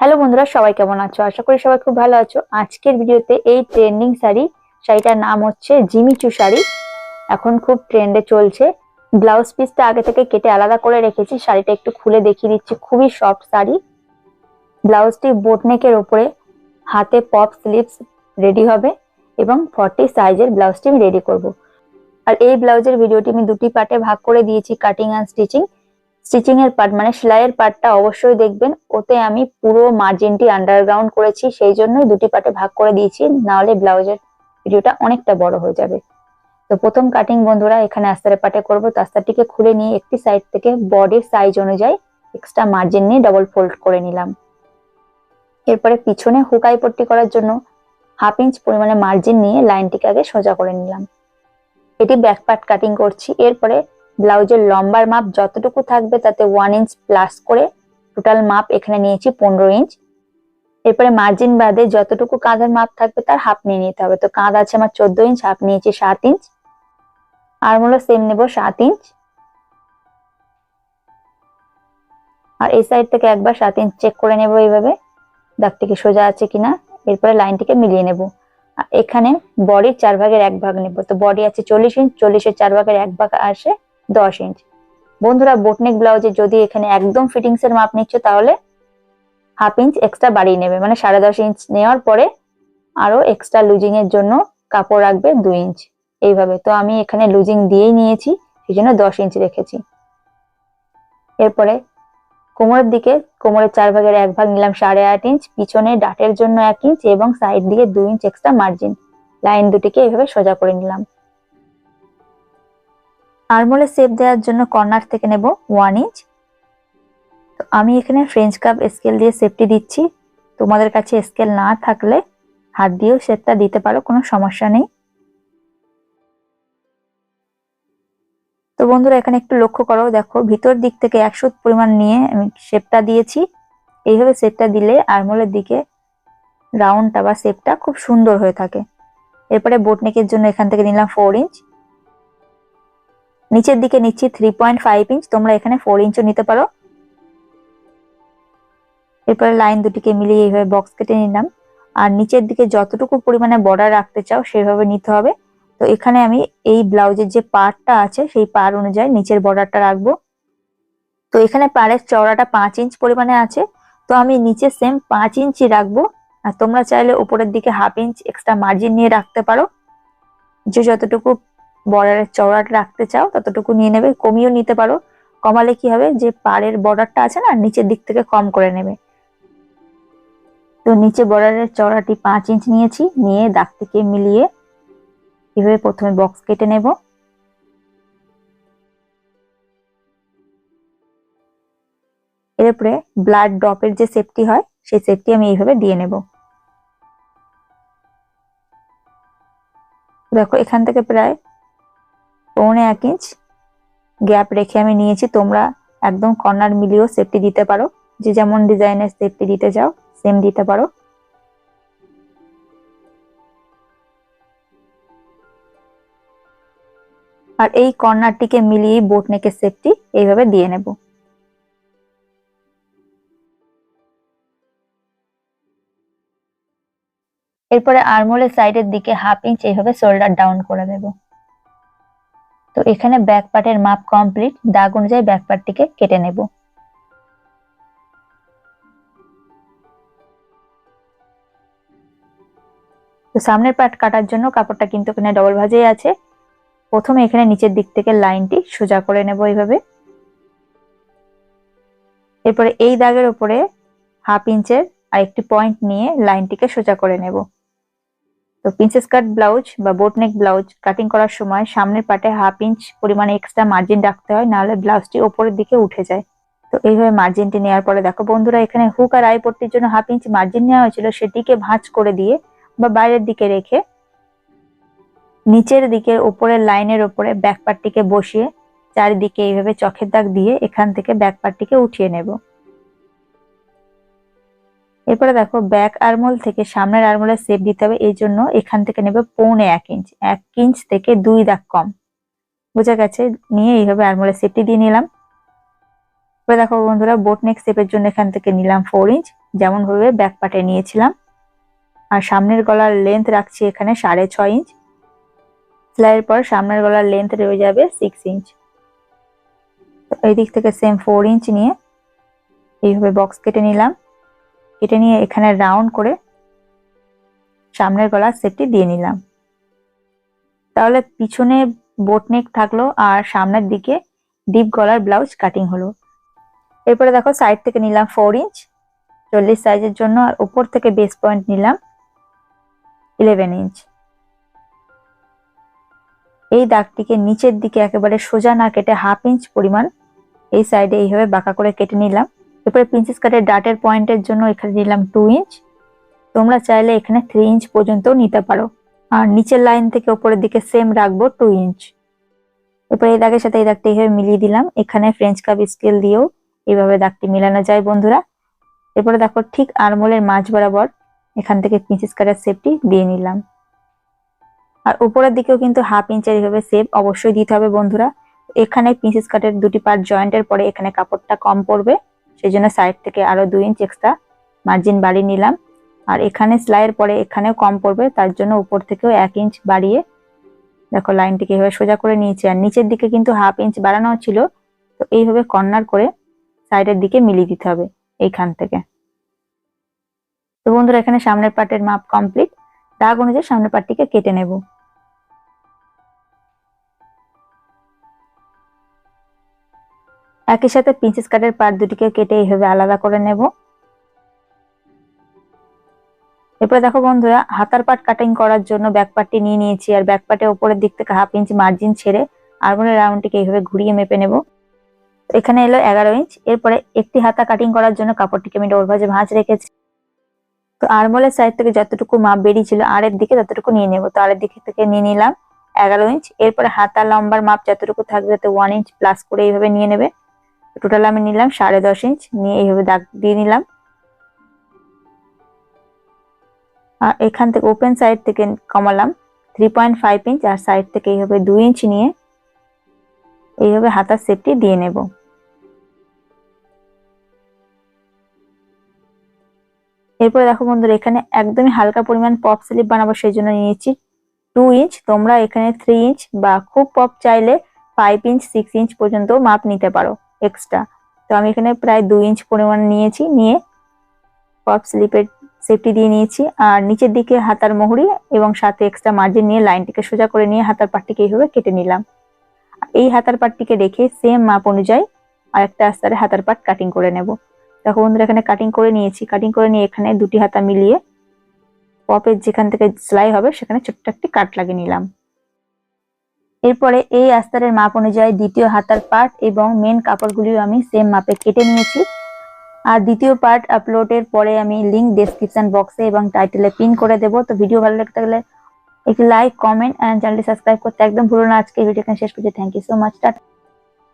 Hello বন্ধুরা, সবাই কেমন আছো? আশা করি সবাই খুব ভালো আছো। আজকের ভিডিওতে এই ট্রেন্ডিং শাড়ি, শাড়িটার নাম হচ্ছে জিমিচু শাড়ি। এখন খুব ট্রেন্ডে চলছে। ব্লাউজ পিসটা আগে থেকে কেটে আলাদা করে রেখেছি, শাড়িটা একটু খুলে দেখিয়ে দিচ্ছি। খুবই সফট শাড়ি। ব্লাউজটি বোটনেকের ওপরে, হাতে পপ স্লিভস রেডি হবে এবং ফর্টি সাইজের ব্লাউজটি আমি রেডি করব। আর এই ব্লাউজের ভিডিওটি আমি দুটি পার্টে ভাগ করে দিয়েছি কাটিং অ্যান্ড স্টিচিং স্টিচিং এর পার্ট মানে সেলাইয়ের পার্টটা অবশ্যই দেখবেন। ওতে আমি পুরো মার্জিনটি আন্ডারগ্রাউন্ড করেছি, সেই জন্যই দুটি পার্টে ভাগ করে দিয়েছি। নাহলে ব্লাউজের ভিডিওটা অনেকটা বড় হয়ে যাবে। তো প্রথম কাটিং বন্ধুরা, এখানে আস্তারে পাটে করব। তো আস্তারটিকে খুলে নিয়ে একটি সাইড থেকে বডির সাইজ অনুযায়ী এক্সট্রা মার্জিন নিয়ে ডবল ফোল্ড করে নিলাম। এরপরে পিছনে হুকাই পট্টি করার জন্য হাফ ইঞ্চ পরিমাণে মার্জিন নিয়ে লাইনটিকে আগে সোজা করে নিলাম। এটি ব্যাক পার্ট কাটিং করছি। এরপরে ব্লাউজের লম্বার মাপ যতটুকু থাকবে তাতে ওয়ান ইঞ্চ প্লাস করে টোটাল মাপ এখানে নিয়েছি পনেরো ইঞ্চ এরপরে মার্জিন বাদে যতটুকু কাঁধার মাপ থাকবে তার হাফ নিয়ে নিতে হবে। তো কাঁধ আছে আমার চোদ্দ ইঞ্চ হাফ নিয়েছি সাত ইঞ্চ আর হলো সেম নেব সাত ইঞ্চ আর এই সাইড থেকে একবার সাত ইঞ্চ চেক করে নেব এইভাবে। দাগটিকে সোজা আছে কিনা। এরপরে লাইনটিকে মিলিয়ে নেব। এখানে বডির চার ভাগের এক ভাগ নেব। তো বডি আছে চল্লিশ ইঞ্চ চল্লিশের চার ভাগের এক ভাগ আসে দশ ইঞ্চ বন্ধুরা বোটনেক ব্লাউজে যদি এখানে একদম ফিটিংস এর মাপ নিচ্ছ, তাহলে হাফ ইঞ্চ এক্সট্রা বাড়িয়ে নেবে। মানে সাড়ে দশ ইঞ্চ নেওয়ার পরে আরও এক্সট্রা লুজিং এর জন্য কাপড় রাখবে দুই ইঞ্চ এইভাবে। তো আমি এখানে লুজিং দিয়েই নিয়েছি, সেই জন্য দশ ইঞ্চ রেখেছি। এরপরে কোমরের দিকে, কোমরের চার ভাগের এক ভাগ নিলাম সাড়ে আট ইঞ্চ পিছনে ডাটের জন্য এক ইঞ্চ এবং সাইড দিকে দুই ইঞ্চ এক্সট্রা মার্জিন লাইন দুটিকে এইভাবে সোজা করে নিলাম। আরমোলে সেপ দেওয়ার জন্য কর্নার থেকে নেব ওয়ান ইঞ্চ তো আমি এখানে ফ্রেঞ্চ কাপ স্কেল দিয়ে সেপটি দিচ্ছি। তোমাদের কাছে স্কেল না থাকলে হাত দিয়েও শেপটা দিতে পারো, কোনো সমস্যা নেই। তো বন্ধুরা, এখানে একটু লক্ষ্য করো, দেখো ভিতর দিক থেকে একশো পরিমাণ নিয়ে আমি শেপটা দিয়েছি। এইভাবে শেপটা দিলে আরমোলের দিকে রাউন্ডটা বা শেপটা খুব সুন্দর হয়ে থাকে। এরপরে বোটনেকের জন্য এখান থেকে নিলাম ফোর ইঞ্চ নিচের দিকে নিচ্ছি থ্রি পয়েন্ট ফাইভ ইঞ্চ তোমরা এখানে ফোর ইঞ্চও নিতে পারো। এরপরে লাইন দুটিকে মিলিয়ে এইভাবে বক্স কেটে নিলাম। আর নিচের দিকে যতটুকু পরিমাণে বর্ডার রাখতে চাও, সেভাবে নিতে হবে। তো এখানে আমি এই ব্লাউজের যে পার্টটা আছে, সেই পার অনুযায়ী নিচের বর্ডারটা রাখব। তো এখানে পাড়ের চওড়াটা পাঁচ ইঞ্চ পরিমাণে আছে। তো আমি নিচে সেম পাঁচ ইঞ্চি রাখব। আর তোমরা চাইলে উপরের দিকে হাফ ইঞ্চ এক্সট্রা মার্জিন নিয়ে রাখতে পারো। যে যতটুকু বর্ডারের চওড়াটা রাখতে চাও, ততটুকু নিয়ে নেবে, কমিয়েও নিতে পারো। কমালে কি হবে? যে পাড়ের বর্ডারটা আছে না, নিচের দিক থেকে কম করে নেবে। তো নিচে বর্ডারের চওড়াটি পাঁচ ইঞ্চ নিয়েছি, নিয়ে দাগটিকে মিলিয়ে এভাবে প্রথমে বক্স কেটে নেব। এরপরে ব্লাড ড্রপের যে সেফটি হয়, সেই সেফটি আমি এইভাবে দিয়ে নেব। দেখো, এখান থেকে প্রায় পৌনে এক ইঞ্চ গ্যাপ রেখে আমি নিয়েছি। তোমরা একদম কর্নার মিলিয়েও সেফটি দিতে পারো। যে যেমন ডিজাইনের সেফটি দিতে চাও সেম দিতে পারো। আর এই কর্নারটিকে মিলিয়ে বোট নেকের সেফটি এইভাবে দিয়ে নেব। এরপরে আরমোলের সাইডের দিকে হাফ ইঞ্চ এইভাবে শোল্ডার ডাউন করে দেবো। তো এখানে ব্যাক পার্টের মাপ কমপ্লিট দাগ অনুযায়ী ব্যাক পার্টটিকে কেটে নেব। তো সামনের পার্ট কাটার জন্য কাপড়টা কিন্তু এখানে ডবল ভাজেই আছে। প্রথমে এখানে নিচের দিক থেকে লাইনটি সোজা করে নেব এইভাবে। এরপরে এই দাগের উপরে হাফ ইঞ্চের আর একটি পয়েন্ট নিয়ে লাইনটিকে সোজা করে নেব। তো প্রিন্সেস কাট ব্লাউজ বা বোটনেক ব্লাউজ কাটিং করার সময় সামনের পাটে হাফ ইঞ্চ পরিমাণে এক্সট্রা মার্জিন রাখতে হয়, নাহলে ব্লাউজটি ওপরের দিকে উঠে যায়। তো এইভাবে মার্জিনটি নেওয়ার পরে দেখো বন্ধুরা, এখানে হুক আর আই পট্টির জন্য হাফ ইঞ্চ মার্জিন নেওয়া হয়েছিল। সেটিকে ভাঁজ করে দিয়ে বা বাইরের দিকে রেখে নিচের দিকে ওপরের লাইনের ওপরে ব্যাক পার্টটিকে বসিয়ে চারিদিকে এইভাবে চোখের দাগ দিয়ে এখান থেকে ব্যাক পার্টটিকে উঠিয়ে নেব। এরপরে দেখো ব্যাক আরমোল থেকে সামনের আরমোলের সেপ দিতে হবে। এই জন্য এখান থেকে নেবে পৌনে এক ইঞ্চ এক ইঞ্চ থেকে দুই দাগ কম। বোঝা গেছে? নিয়ে এইভাবে আরমোলের সেপটি দিয়ে নিলাম। এবার দেখো বন্ধুরা বোট নেক সেপের জন্য এখান থেকে নিলাম ফোর ইঞ্চ যেমন ভাবে ব্যাক পাটে নিয়েছিলাম। আর সামনের গলার লেন্থ রাখছি এখানে সাড়ে ছয় ইঞ্চ সেলাইয়ের পর সামনের গলার লেন্থ রয়ে যাবে সিক্স ইঞ্চ এই দিক থেকে সেম ফোর ইঞ্চ নিয়ে এইভাবে বক্স কেটে নিলাম। কেটে নিয়ে এখানে রাউন্ড করে সামনের গলার সেটটি দিয়ে নিলাম। তাহলে পিছনে বোটনেক থাকল আর সামনের দিকে ডিপ গলার ব্লাউজ কাটিং হলো। এরপরে দেখো সাইড থেকে নিলাম ফোর ইঞ্চ চল্লিশ সাইজের জন্য আর উপর থেকে বেস পয়েন্ট নিলাম ইলেভেন ইঞ্চ এই দাগটিকে নিচের দিকে একেবারে সোজা না কেটে হাফ ইঞ্চ পরিমাণ এই সাইডে এইভাবে বাঁকা করে কেটে নিলাম। এরপরে প্রিন্সেস কাটের ডাটের পয়েন্টের জন্য এখানে নিলাম টু ইঞ্চ তোমরা চাইলে এখানে থ্রি ইঞ্চ পর্যন্তও নিতে পারো। আর নিচের লাইন থেকে উপরের দিকে সেম রাখব টু ইঞ্চ এরপরে এই দাগের সাথে এই দাগটা এইভাবে মিলিয়ে দিলাম। এখানে ফ্রেঞ্চ কাপ স্কেল দিয়েও এইভাবে দাগটি মিলানো যায় বন্ধুরা। এরপরে দেখো ঠিক আরমোলের মাঝ বরাবর এখান থেকে প্রিন্সেস কাটের সেপটি দিয়ে নিলাম। আর উপরের দিকেও কিন্তু হাফ ইঞ্চের এইভাবে সেপ অবশ্যই দিতে হবে বন্ধুরা। এখানে প্রিন্সেস কাটের দুটি পার্ট জয়েন্টের পরে এখানে কাপড়টা কম পড়বে। সেই জন্য সাইড থেকে আরও দুই ইঞ্চ এক্সট্রা মার্জিন বাড়িয়ে নিলাম। আর এখানে সেলাইয়ের পরে এখানেও কম পড়বে, তার জন্য উপর থেকেও এক ইঞ্চ বাড়িয়ে দেখো লাইনটিকে এভাবে সোজা করে নিয়েছি। আর নিচের দিকে কিন্তু হাফ ইঞ্চ বাড়ানো ছিল, তো এইভাবে কর্নার করে সাইডের দিকে মিলিয়ে দিতে হবে এইখান থেকে। তো বন্ধুরা, এখানে সামনের পার্টের মাপ কমপ্লিট দাগ অনুযায়ী সামনের পার্টটিকে কেটে নেব। একই সাথে প্রিন্সেস কাটের পার্ট দুটিকে কেটে এইভাবে আলাদা করে নেব। এরপরে দেখো বন্ধুরা, হাতার পাট কাটিং করার জন্য ব্যাক পার্টটি নিয়ে নিয়েছি আর ব্যাক পার্টের উপরের দিক থেকে হাফ ইঞ্চ মার্জিন ছেড়ে আরমোলের রাউন্ডটিকে এইভাবে ঘুরিয়ে মেপে নেব। এখানে এলো এগারো ইঞ্চ এরপরে একটি হাতা কাটিং করার জন্য কাপড়টিকে আমি ডোর ভাজে ভাঁজ রেখেছি। তো আরমোলের সাইড থেকে যতটুকু মাপ বেরিয়েছিল আরের দিকে ততটুকু নিয়ে নেব। তো আরের দিক থেকে নিয়ে নিলাম এগারো ইঞ্চ এরপরে হাতা লম্বার মাপ যতটুকু থাকবে তাতে ওয়ান ইঞ্চ প্লাস করে এইভাবে নিয়ে নেবে। টোটাল আমি নিলাম সাড়ে দশ ইঞ্চ নিয়ে এইভাবে দাগ দিয়ে নিলাম। আর এখান থেকে ওপেন সাইড থেকে কমালাম থ্রি পয়েন্ট ফাইভ ইঞ্চ আর সাইড থেকে এইভাবে দুই ইঞ্চ নিয়ে এইভাবে হাতার সেপটি দিয়ে নেব। এরপরে দেখো বন্ধুরা, এখানে একদমই হালকা পরিমাণ পপ স্লিপ বানাবো, সেই জন্য নিয়েছি টু ইঞ্চ তোমরা এখানে থ্রি ইঞ্চ বা খুব পপ চাইলে ফাইভ ইঞ্চ সিক্স ইঞ্চ পর্যন্ত মাপ নিতে পারো। এক্সট্রা তো আমি এখানে প্রায় দুই ইঞ্চ পরিমাণ নিয়েছি, নিয়ে পপ স্লিপের সেফটি দিয়ে নিয়েছি। আর নিচের দিকে হাতার মোহরি এবং সাথে এক্সট্রা মার্জিন নিয়ে লাইনটিকে সোজা করে নিয়ে হাতার পাটটিকে এইভাবে কেটে নিলাম। এই হাতার পাটটিকে রেখে সেম মাপ অনুযায়ী আর একটা আস্তারে হাতার পাট কাটিং করে নেব। দেখো বন্ধুরা, এখানে কাটিং করে নিয়েছি। কাটিং করে নিয়ে এখানে দুটি হাতা মিলিয়ে পপের যেখান থেকে সেলাই হবে, সেখানে ছোট্ট একটি কাট লাগিয়ে নিলাম। এরপরে এই আস্তারের মাপ অনুযায়ী দ্বিতীয় হাতার পার্ট এবং মেন কাপড়গুলিও আমি সেম মাপে কেটে নিয়েছি। আর দ্বিতীয় পার্ট আপলোডের পরে আমি লিঙ্ক ডেসক্রিপশন বক্সে এবং টাইটেলে পিন করে দেব। তো ভিডিও ভালো লাগতে গেলে একটি লাইক কমেন্ট অ্যান্ড চ্যানেলটি সাবস্ক্রাইব করতে একদম ভুলো না। আজকে ভিডিও শেষ করছি। Thank you so much tata.